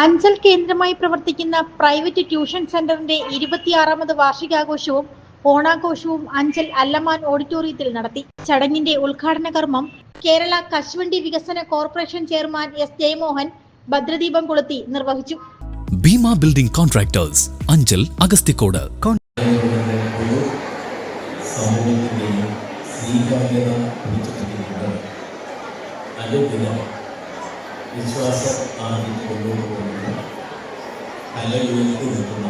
അഞ്ചൽ കേന്ദ്രമായി പ്രവർത്തിക്കുന്ന private tuition സെന്ററിന്റെ ഇരുപത്തിയാറാമത് വാർഷികാഘോഷവും ഓണാഘോഷവും അഞ്ചൽ അല്ലമാൻ ഓഡിറ്റോറിയത്തിൽ നടത്തി. ചടങ്ങിന്റെ ഉദ്ഘാടന കർമ്മം കേരള കശുവണ്ടി വികസന കോർപ്പറേഷൻ ചെയർമാൻ എസ് ജയമോഹൻ ഭദ്രദീപം കൊളുത്തി നിർവഹിച്ചു. ഭീമ ബിൽഡിംഗ് കോൺട്രാക്ടേഴ്സ് അഞ്ചൽ അഗസ്തിക്കോട് വിശ്വാസം കലയുയർത്തി നിൽക്കുന്ന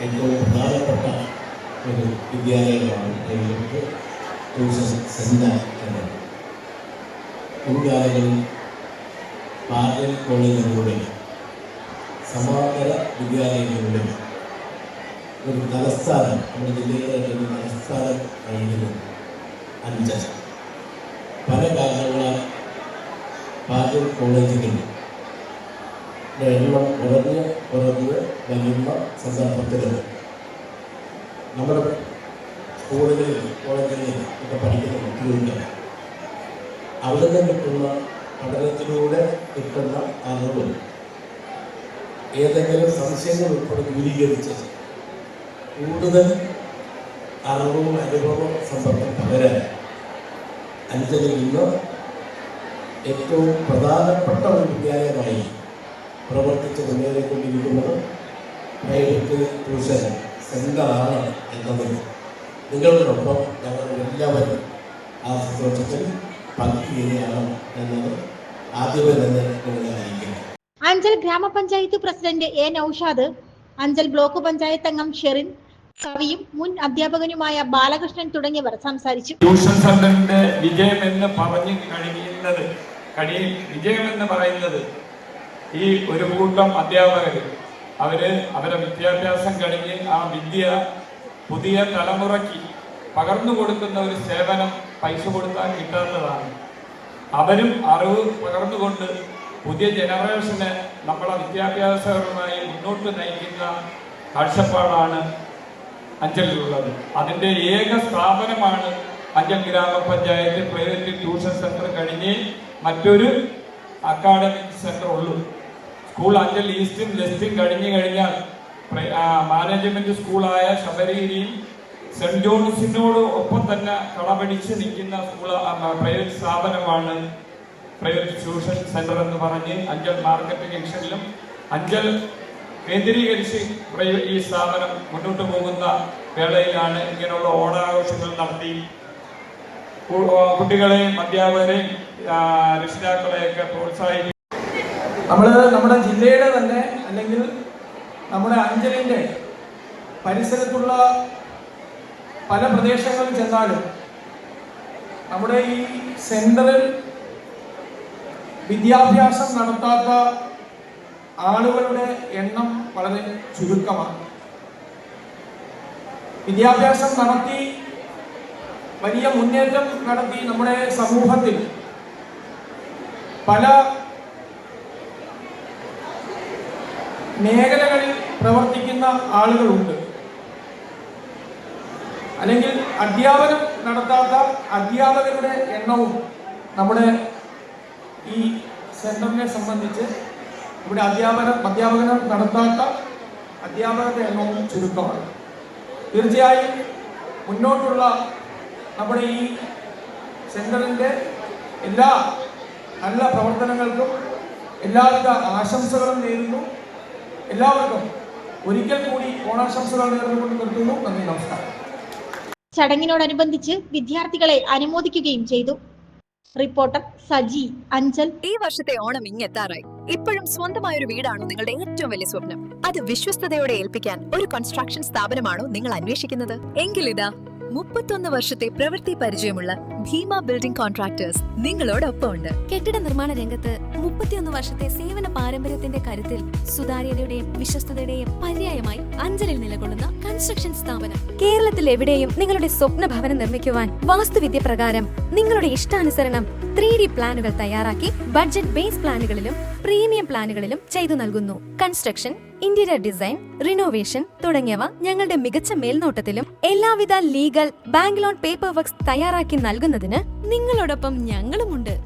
ഏറ്റവും പ്രധാനപ്പെട്ട ഒരു വിദ്യാലയമാണ് പ്രൈവറ്റ് ട്യൂഷൻ സെന്റർ എന്നത്. മുൻകാലങ്ങളിൽ പാർലൻ കോളേജിലൂടെ സമാന്തര വിദ്യാലയങ്ങളിലൂടെ ഒരു തലസ്ഥാനം നമ്മുടെ ജില്ലയിലെ ഒരു തലസ്ഥാനം ആയിരുന്നു അഞ്ച് പല കാരണങ്ങളാൽ പാലൂർ കോളേജുകളിൽ എണ്ണം കുറഞ്ഞ് കുറഞ്ഞ് വരുന്ന സന്ദർഭത്തിൽ നമ്മുടെ സ്കൂളുകളിൽ കോളേജുകളിൽ ഒക്കെ പഠിക്കുന്ന കുട്ടികൾക്ക് അവിടെ നിന്ന് കിട്ടുന്ന പഠനത്തിലൂടെ കിട്ടുന്ന അറിവ് ഏതെങ്കിലും സംശയങ്ങൾ ഉൾപ്പെടെ ദൂരീകരിച്ച് കൂടുതൽ അറിവും അനുഭവവും സമ്പർക്കം പകരാൻ അഞ്ചലിൽ നിന്ന് ഏറ്റവും പ്രധാനപ്പെട്ട ഒരു വിദ്യാലയമായി പ്രവർത്തിച്ച് മുന്നേറിക്കൊണ്ടിരിക്കുന്നത് പ്രൈവറ്റ് ട്യൂഷൻ സെന്ററാണ് എന്നതിൽ നിങ്ങളോടൊപ്പം ഞങ്ങൾ എല്ലാവരും ആ സന്തോഷത്തിൽ പങ്കുചേരുകയാണ് എന്നത് ആദ്യമേ തന്നെ നിങ്ങളെ അറിയിക്കുന്നു. അഞ്ചൽ ഗ്രാമപഞ്ചായത്ത് president A Noushad Anchal block panchayat അംഗം ഷെറിൻ കവിയും മുൻ അധ്യാപകനുമായ ബാലകൃഷ്ണൻ തുടങ്ങിയവർ സംസാരിച്ചു. ട്യൂഷൻ സെന്ററിന്റെ വിജയം എന്ന് പറഞ്ഞു കഴിയുന്നത് കഴിയും വിജയം എന്ന് പറയുന്നത് ഈ ഒരു കൂട്ടം അധ്യാപകർ അവർ അവരെ വിദ്യാഭ്യാസം കഴിഞ്ഞ് ആ വിദ്യ പുതിയ തലമുറയ്ക്ക് പകർന്നു കൊടുക്കുന്ന ഒരു സേവനം പൈസ കൊടുത്താൽ കിട്ടാത്തതാണ്. അവരും അറിവ് പകർന്നുകൊണ്ട് പുതിയ ജനറേഷന് നമ്മളെ വിദ്യാഭ്യാസപരമായി മുന്നോട്ട് നയിക്കുന്ന കാഴ്ചപ്പാടാണ് അഞ്ചലിലുള്ളത്. അതിന്റെ ഏക സ്ഥാപനമാണ് അഞ്ചൽ ഗ്രാമപഞ്ചായത്ത് പ്രൈവറ്റ് ട്യൂഷൻ സെന്റർ കഴിഞ്ഞ് മറ്റൊരു അക്കാഡമിക് സെന്റർ ഉള്ളൂ സ്കൂൾ അഞ്ചൽ ഈസ്റ്റും ലെസ്റ്റും കഴിഞ്ഞു കഴിഞ്ഞാൽ മാനേജ്മെന്റ് സ്കൂളായ ശബരിഗിരിയും സെന്റ് ജോൺസിനോട് ഒപ്പം തന്നെ കടപിടിച്ച് നിൽക്കുന്ന സ്കൂൾ പ്രൈവറ്റ് സ്ഥാപനമാണ് പ്രൈവറ്റ് ട്യൂഷൻ സെന്റർ എന്ന് പറഞ്ഞ് അഞ്ചൽ മാർക്കറ്റ് ജംഗ്ഷനിലും അഞ്ചൽ കേന്ദ്രീകരിച്ച് ഈ സ്ഥാപനം മുന്നോട്ട് പോകുന്ന വേളയിലാണ് ഇങ്ങനെയുള്ള ഓണാഘോഷങ്ങൾ നടത്തി. കുട്ടികളെയും അധ്യാപകരെയും രക്ഷിതാക്കളെയൊക്കെ പ്രോത്സാഹിപ്പിക്കും നമ്മൾ നമ്മുടെ ജില്ലയുടെ തന്നെ അല്ലെങ്കിൽ നമ്മുടെ അഞ്ചലിന്റെ പരിസരത്തുള്ള പല പ്രദേശങ്ങളിൽ ചെന്നാലും നമ്മുടെ ഈ സെന്ററിൽ വിദ്യാഭ്യാസം നടത്താത്ത ആളുകളുടെ എണ്ണം വളരെ ചുരുക്കമാണ്. വിദ്യാഭ്യാസം നടത്തി വലിയ മുന്നേറ്റം നടത്തി നമ്മുടെ സമൂഹത്തിൽ പല മേഖലകളിൽ പ്രവർത്തിക്കുന്ന ആളുകളുണ്ട്. അല്ലെങ്കിൽ അധ്യാപനം നടത്താത്ത അധ്യാപകരുടെ എണ്ണവും നമ്മുടെ ഈ സെന്ററിനെ സംബന്ധിച്ച് ഇവിടെ അധ്യാപനം അധ്യാപനം നടത്താത്ത അധ്യാപകരുടെ എണ്ണവും ചുരുക്കമാണ്. തീർച്ചയായും മുന്നോട്ടുള്ള നമ്മുടെ ഈ സെന്ററിന്റെ എല്ലാ നല്ല പ്രവർത്തനങ്ങൾക്കും എല്ലാവിധ ആശംസകളും നേരുന്നു. എല്ലാവർക്കും ഒരിക്കൽ കൂടി ഓണാശംസകൾ നേർന്നുകൊണ്ട് നിർത്തുന്നു. നന്ദി നമസ്കാരം. ചടങ്ങിനോടനുബന്ധിച്ച് വിദ്യാർത്ഥികളെ അനുമോദിക്കുകയും ചെയ്തു. റിപ്പോർട്ടർ സജി അഞ്ചൽ. ഈ വർഷത്തെ ഓണം ഇങ്ങെത്താറായി. ഇപ്പോഴും സ്വന്തമായ ഒരു വീടാണോ നിങ്ങളുടെ ഏറ്റവും വലിയ സ്വപ്നം. അത് വിശ്വസ്തയോടെ ഏൽപ്പിക്കാൻ ഒരു കൺസ്ട്രക്ഷൻ സ്ഥാപനമാണോ നിങ്ങൾ അന്വേഷിക്കുന്നത്? എങ്കിൽ ഇതാ മുപ്പത്തൊന്ന് വർഷത്തെ പ്രവൃത്തി പരിചയമുള്ള ഭീമ ബിൽഡിംഗ് കോൺട്രാക്ടേഴ്സ് നിങ്ങളോടൊപ്പം ഉണ്ട് കെട്ടിട നിർമ്മാണ രംഗത്ത് മുപ്പത്തിയൊന്ന് വർഷത്തെ സേവന പാരമ്പര്യത്തിന്റെ കരുത്തിൽ സുതാര്യതയുടെയും വിശ്വസ്തതയുടെയും പര്യായമായി അഞ്ചലിൽ നിലകൊള്ളുന്ന കൺസ്ട്രക്ഷൻ സ്ഥാപനം. കേരളത്തിൽ എവിടെയും നിങ്ങളുടെ സ്വപ്ന ഭവനം നിർമ്മിക്കുവാൻ വാസ്തുവിദ്യ പ്രകാരം നിങ്ങളുടെ ഇഷ്ടാനുസരണം ത്രീ ഡി പ്ലാനുകൾ തയ്യാറാക്കി ബഡ്ജറ്റ് ബേസ് പ്ലാനുകളിലും പ്രീമിയം പ്ലാനുകളിലും ചെയ്തു നൽകുന്നു. കൺസ്ട്രക്ഷൻ ഇന്റീരിയർ ഡിസൈൻ റിനോവേഷൻ തുടങ്ങിയവ ഞങ്ങളുടെ മികച്ച മേൽനോട്ടത്തിലും എല്ലാവിധ legal bank loan paper works തയ്യാറാക്കി നൽകുന്നതിന് നിങ്ങളോടൊപ്പം ഞങ്ങളുമുണ്ട്.